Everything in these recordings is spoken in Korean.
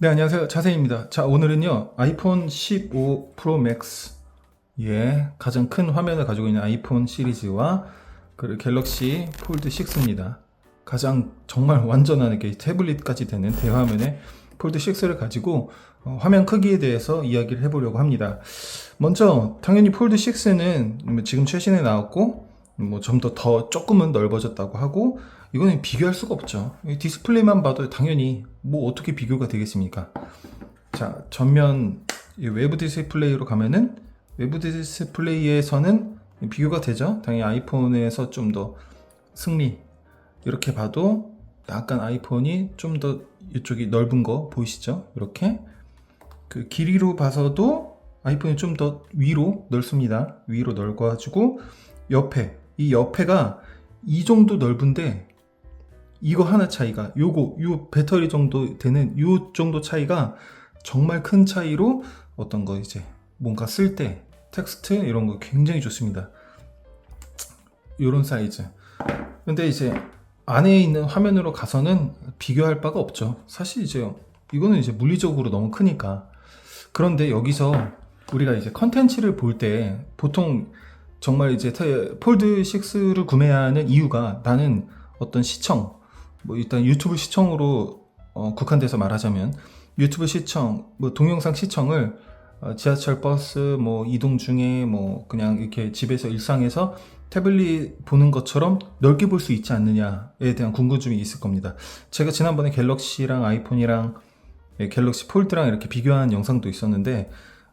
네, 안녕하세요. 자세입니다. 자, 오늘은요, 아이폰 15 프로 맥스, 예, 가장 큰 화면을 가지고 있는 아이폰 시리즈와 그 갤럭시 폴드 6입니다. 가장 정말 완전한 이렇게 태블릿까지 되는 대화면의 폴드 6를 가지고 어, 화면 크기에 대해서 이야기를 해보려고 합니다. 먼저, 당연히 폴드 6는 지금 최신에 나왔고, 뭐 좀 더 더 조금은 넓어졌다고 하고, 이거는 비교할 수가 없죠. 이 디스플레이만 봐도 당연히 뭐 어떻게 비교가 되겠습니까? 자, 전면 이 외부 디스플레이로 가면은 외부 디스플레이에서는 비교가 되죠. 당연히 아이폰에서 좀 더 승리. 이렇게 봐도 약간 아이폰이 좀 더 이쪽이 넓은 거 보이시죠? 이렇게 그 길이로 봐서도 아이폰이 좀 더 위로 넓습니다. 위로 넓어가지고 옆에 이 옆에가 이 정도 넓은데 이거 하나 차이가 요거 요 배터리 정도 되는 요 정도 차이가 정말 큰 차이로 어떤 거 이제 뭔가 쓸 때 텍스트 이런 거 굉장히 좋습니다. 요런 사이즈. 근데 이제 안에 있는 화면으로 가서는 비교할 바가 없죠. 사실 이제 이거는 이제 물리적으로 너무 크니까. 그런데 여기서 우리가 이제 컨텐츠를 볼 때 보통 정말 이제 테- 폴드 6를 구매하는 이유가 나는 어떤 시청, 뭐 일단 유튜브 시청으로 어, 국한돼서 말하자면 유튜브 시청, 뭐 동영상 시청을 어, 지하철 버스 뭐 이동 중에 뭐 그냥 이렇게 집에서 일상에서 태블릿 보는 것처럼 넓게 볼 수 있지 않느냐에 대한 궁금증이 있을 겁니다. 제가 지난번에 갤럭시랑 아이폰이랑 예, 갤럭시 폴드랑 이렇게 비교한 영상도 있었는데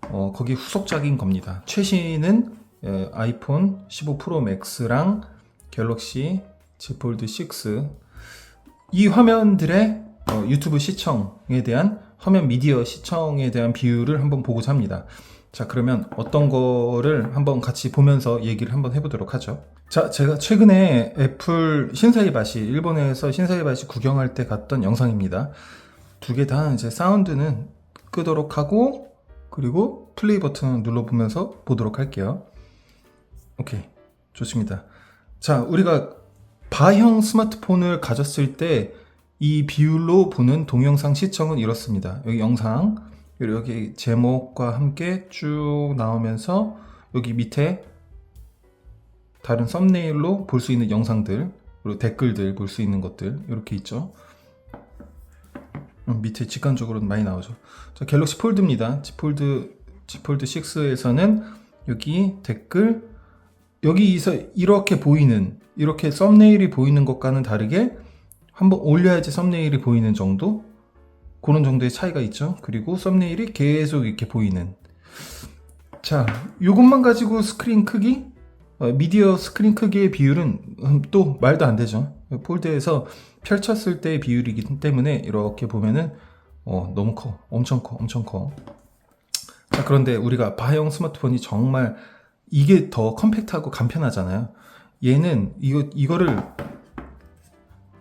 어, 거기 후속작인 겁니다. 최신은 예, 아이폰 15 프로 맥스랑 갤럭시 Z 폴드 6 이 화면들의 어, 유튜브 시청에 대한 화면 미디어 시청에 대한 비율을 한번 보고자 합니다. 자, 그러면 어떤 거를 한번 같이 보면서 얘기를 한번 해보도록 하죠. 자, 제가 최근에 애플 신사이바시, 일본에서 신사이바시 구경할 때 갔던 영상입니다. 두 개 다 이제 사운드는 끄도록 하고, 그리고 플레이 버튼을 눌러보면서 보도록 할게요. 오케이. 좋습니다. 자, 우리가 바형 스마트폰을 가졌을 때 이 비율로 보는 동영상 시청은 이렇습니다. 여기 영상, 여기 제목과 함께 쭉 나오면서 여기 밑에 다른 썸네일로 볼 수 있는 영상들, 그리고 댓글들 볼 수 있는 것들, 이렇게 있죠. 음, 밑에 직관적으로 많이 나오죠. 자, 갤럭시 폴드입니다. G 폴드, G 폴드 6에서는 여기 댓글, 여기서 이렇게 보이는, 이렇게 썸네일이 보이는 것과는 다르게 한번 올려야지 썸네일이 보이는 정도? 그런 정도의 차이가 있죠. 그리고 썸네일이 계속 이렇게 보이는. 자, 이것만 가지고 스크린 크기? 어, 미디어 스크린 크기의 비율은 음, 또 말도 안 되죠. 폴드에서 펼쳤을 때의 비율이기 때문에 이렇게 보면은 어, 너무 커. 엄청 커. 엄청 커. 자, 그런데 우리가 바형 스마트폰이 정말 이게 더 컴팩트하고 간편하잖아요. 얘는 이거 이거를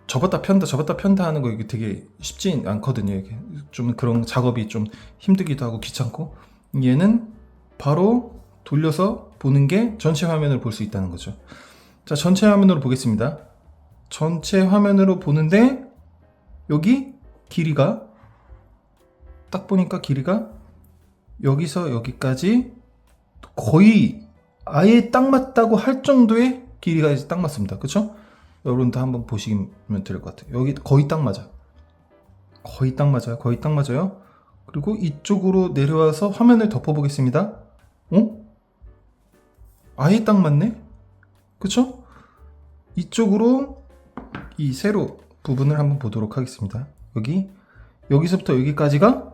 접었다 편다 접었다 편다 하는 거 이게 되게 쉽지 않거든요. 이게 좀 그런 작업이 좀 힘들기도 하고 귀찮고 얘는 바로 돌려서 보는 게 전체 화면을 볼 수 있다는 거죠. 자, 전체 화면으로 보겠습니다. 전체 화면으로 보는데 여기 길이가 딱 보니까 길이가 여기서 여기까지 거의 아예 딱 맞다고 할 정도의 길이가 이제 딱 맞습니다. 그렇죠? 여러분도 한번 보시면 될 것 같아요. 여기 거의 딱 맞아. 거의 딱 맞아요. 거의 딱 맞아요. 그리고 이쪽으로 내려와서 화면을 덮어보겠습니다. 어? 아예 딱 맞네? 그쵸? 이쪽으로 이 세로 부분을 한번 보도록 하겠습니다. 여기, 여기서부터 여기까지가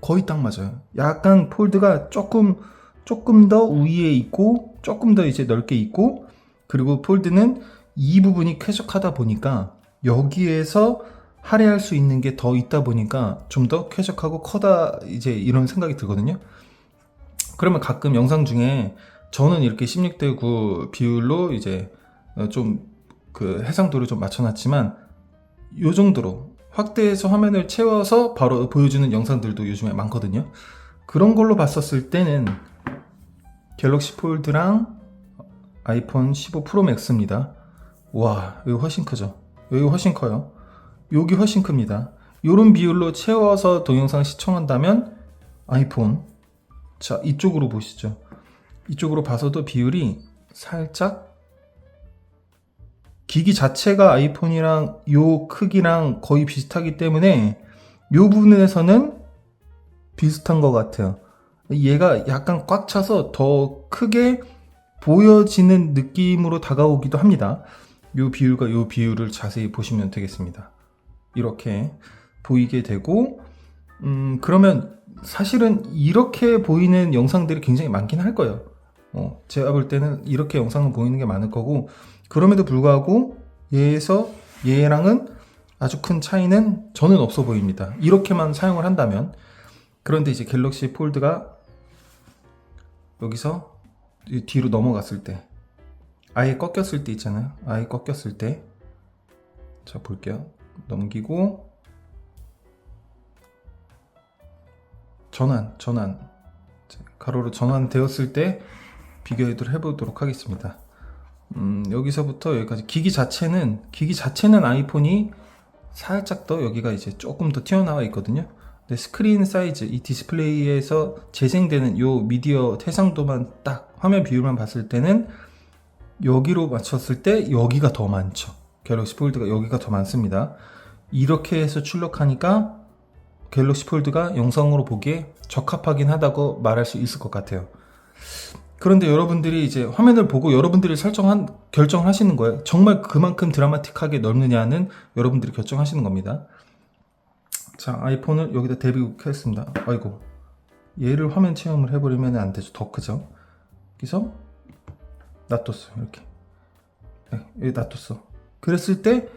거의 딱 맞아요. 약간 폴드가 조금, 조금 더 위에 있고, 조금 더 이제 넓게 있고, 그리고 폴드는 이 부분이 쾌적하다 보니까 여기에서 할애할 수 있는 게 더 있다 보니까 좀 더 쾌적하고 커다 이제 이런 생각이 들거든요. 그러면 가끔 영상 중에 저는 이렇게 16대 9 비율로 이제 좀 그 해상도를 좀 맞춰놨지만 요 정도로 확대해서 화면을 채워서 바로 보여주는 영상들도 요즘에 많거든요. 그런 걸로 봤었을 때는 갤럭시 폴드랑 아이폰 15 프로 맥스입니다. 와, 여기 훨씬 크죠? 여기 훨씬 커요. 여기 훨씬 큽니다. 이런 비율로 채워서 동영상 시청한다면 아이폰 자 이쪽으로 보시죠 이쪽으로 봐서도 비율이 살짝 기기 자체가 아이폰이랑 요 크기랑 거의 비슷하기 때문에 요 부분에서는 비슷한 것 같아요 얘가 약간 꽉 차서 더 크게 보여지는 느낌으로 다가오기도 합니다 요 비율과 요 비율을 자세히 보시면 되겠습니다 이렇게 보이게 되고 음 그러면 사실은 이렇게 보이는 영상들이 굉장히 많긴 할 거예요. 어, 제가 볼 때는 이렇게 영상은 보이는 게 많을 거고 그럼에도 불구하고 얘에서 얘랑은 아주 큰 차이는 저는 없어 보입니다. 이렇게만 사용을 한다면 그런데 이제 갤럭시 폴드가 여기서 이 뒤로 넘어갔을 때 아예 꺾였을 때 있잖아요. 아예 꺾였을 때 자 볼게요. 넘기고 전환, 전환. 자, 가로로 전환되었을 때 비교를 해보도록 하겠습니다. 음, 여기서부터 여기까지 기기 자체는 기기 자체는 아이폰이 살짝 더 여기가 이제 조금 더 튀어나와 있거든요. 근데 스크린 사이즈, 이 디스플레이에서 재생되는 요 미디어 해상도만 딱 화면 비율만 봤을 때는 여기로 맞췄을 때 여기가 더 많죠. 갤럭시 폴드가 여기가 더 많습니다. 이렇게 해서 출력하니까 갤럭시 폴드가 영상으로 보기에 적합하긴 하다고 말할 수 있을 것 같아요. 그런데 여러분들이 이제 화면을 보고 여러분들이 설정한 결정을 하시는 거예요. 정말 그만큼 드라마틱하게 넓느냐는 여러분들이 결정하시는 겁니다. 자, 아이폰을 여기다 대비고 켰습니다. 아이고. 얘를 화면 체험을 해버리면 안 되죠. 더 크죠? 그래서 놔뒀어요. 이렇게. 네, 여기 놔뒀어. 그랬을 때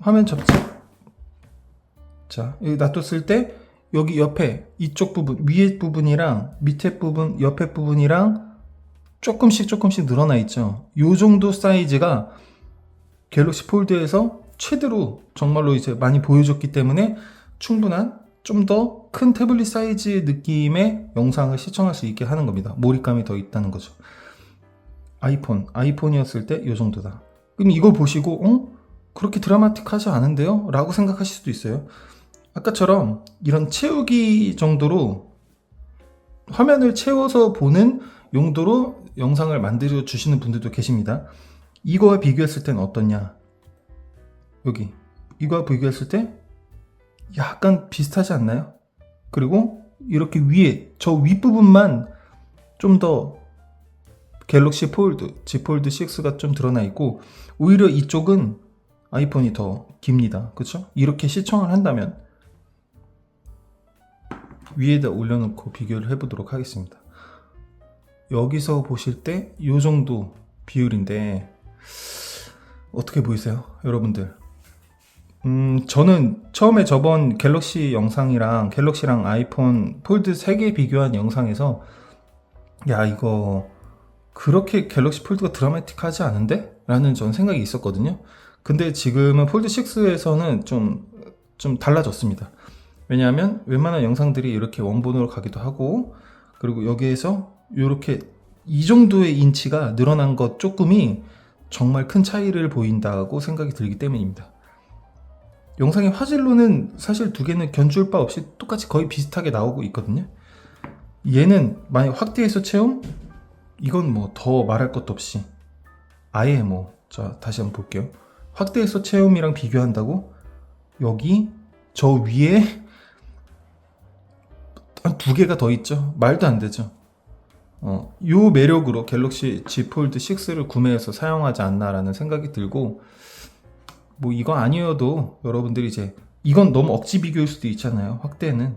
화면 접지 자, 여기 놔뒀을 때 여기 옆에 이쪽 부분, 위에 부분이랑 밑에 부분, 옆에 부분이랑 조금씩 조금씩 늘어나 있죠. 요 정도 사이즈가 갤럭시 폴드에서 최대로 정말로 이제 많이 보여줬기 때문에 충분한 좀 더 큰 태블릿 사이즈 느낌의 영상을 시청할 수 있게 하는 겁니다. 몰입감이 더 있다는 거죠. 아이폰, 아이폰이었을 때요 정도다. 그럼 이걸 보시고, 어? 그렇게 드라마틱하지 않은데요? 라고 생각하실 수도 있어요. 아까처럼 이런 채우기 정도로 화면을 채워서 보는 용도로 영상을 만들어 주시는 분들도 계십니다. 이거와 비교했을 때는 어떻냐? 여기 이거와 비교했을 때 약간 비슷하지 않나요? 그리고 이렇게 위에 저 윗부분만 좀 더 갤럭시 폴드, G 폴드 6가 좀 드러나 있고 오히려 이쪽은 아이폰이 더 깁니다. 그렇죠? 이렇게 시청을 한다면 위에다 올려놓고 비교를 해보도록 하겠습니다. 여기서 보실 때 이 정도 비율인데 어떻게 보이세요, 여러분들? 음, 저는 처음에 저번 갤럭시 영상이랑 갤럭시랑 아이폰 폴드 3개 비교한 영상에서 야 이거 그렇게 갤럭시 폴드가 드라마틱하지 않은데? 라는 전 생각이 있었거든요. 근데 지금은 폴드 6에서는 좀, 좀 달라졌습니다. 왜냐하면 웬만한 영상들이 이렇게 원본으로 가기도 하고 그리고 여기에서 이렇게 이 정도의 인치가 늘어난 것 조금이 정말 큰 차이를 보인다고 생각이 들기 때문입니다. 영상의 화질로는 사실 두 개는 견줄 바 없이 똑같이 거의 비슷하게 나오고 있거든요. 얘는 만약 확대해서 채움 이건 뭐 더 말할 것도 없이 아예 뭐 자 다시 한번 볼게요. 확대해서 채움이랑 비교한다고 여기 저 위에 두 개가 더 있죠. 말도 안 되죠. 어, 요 매력으로 갤럭시 Z 폴드 6를 구매해서 사용하지 않나라는 생각이 들고 뭐 이거 아니어도 여러분들이 이제 이건 너무 억지 비교일 수도 있잖아요. 확대는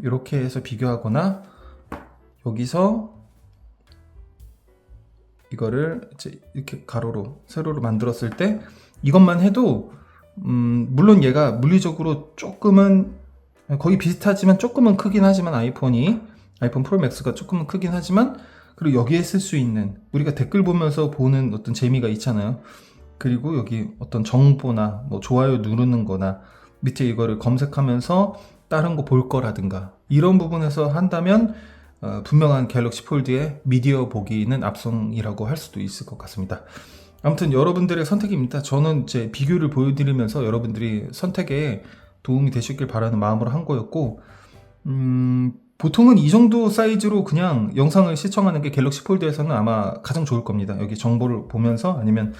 이렇게 해서 비교하거나 여기서 이거를 이제 이렇게 가로로 세로로 만들었을 때 이것만 해도 음, 물론 얘가 물리적으로 조금은 거의 비슷하지만 조금은 크긴 하지만 아이폰이 아이폰 프로 맥스가 조금은 크긴 하지만 그리고 여기에 쓸 수 있는 우리가 댓글 보면서 보는 어떤 재미가 있잖아요. 그리고 여기 어떤 정보나 뭐 좋아요 누르는 거나 밑에 이거를 검색하면서 다른 거 볼 거라든가 이런 부분에서 한다면 어, 분명한 갤럭시 폴드의 미디어 보기는 앞성이라고 할 수도 있을 것 같습니다. 아무튼 여러분들의 선택입니다. 저는 이제 비교를 보여드리면서 여러분들이 선택에 도움이 되셨길 바라는 마음으로 한 거였고, 음, 보통은 이 정도 사이즈로 그냥 영상을 시청하는 게 갤럭시 폴드에서는 아마 가장 좋을 겁니다. 여기 정보를 보면서 아니면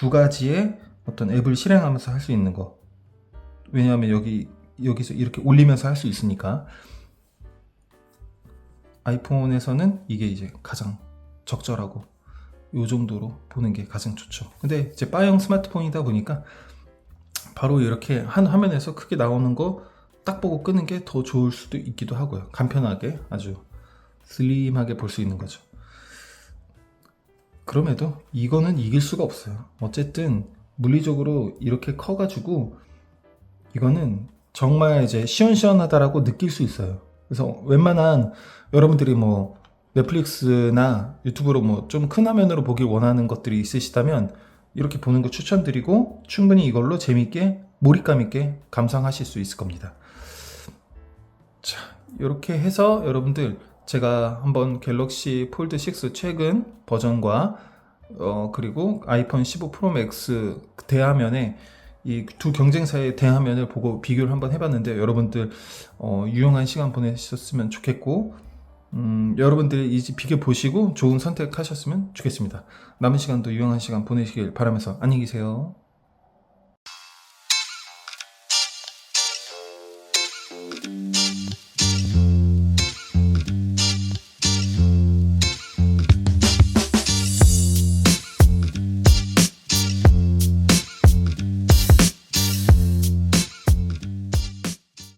두 가지의 어떤 앱을 실행하면서 할 수 있는 거. 왜냐하면 여기, 여기서 이렇게 올리면서 할 수 있으니까. 아이폰에서는 이게 이제 가장 적절하고 요 정도로 보는 게 가장 좋죠. 근데 이제 바형 스마트폰이다 보니까 바로 이렇게 한 화면에서 크게 나오는 거 딱 보고 끄는 게 더 좋을 수도 있기도 하고요. 간편하게 아주 슬림하게 볼 수 있는 거죠. 그럼에도 이거는 이길 수가 없어요. 어쨌든 물리적으로 이렇게 커가지고 이거는 정말 이제 시원시원하다라고 느낄 수 있어요. 그래서 웬만한 여러분들이 뭐 넷플릭스나 유튜브로 뭐 좀 큰 화면으로 보길 원하는 것들이 있으시다면 이렇게 보는 거 추천드리고 충분히 이걸로 재밌게 몰입감 있게 감상하실 수 있을 겁니다. 자, 이렇게 해서 여러분들 제가 한번 갤럭시 폴드 6 최근 버전과 어 그리고 아이폰 15 프로 맥스 대화면에 이 두 경쟁사의 대화면을 보고 비교를 한번 해봤는데 여러분들 어, 유용한 시간 보내셨으면 좋겠고 음, 여러분들 이 비교 보시고 좋은 선택하셨으면 좋겠습니다. 남은 시간도 유용한 시간 보내시길 바라면서 안녕히 계세요.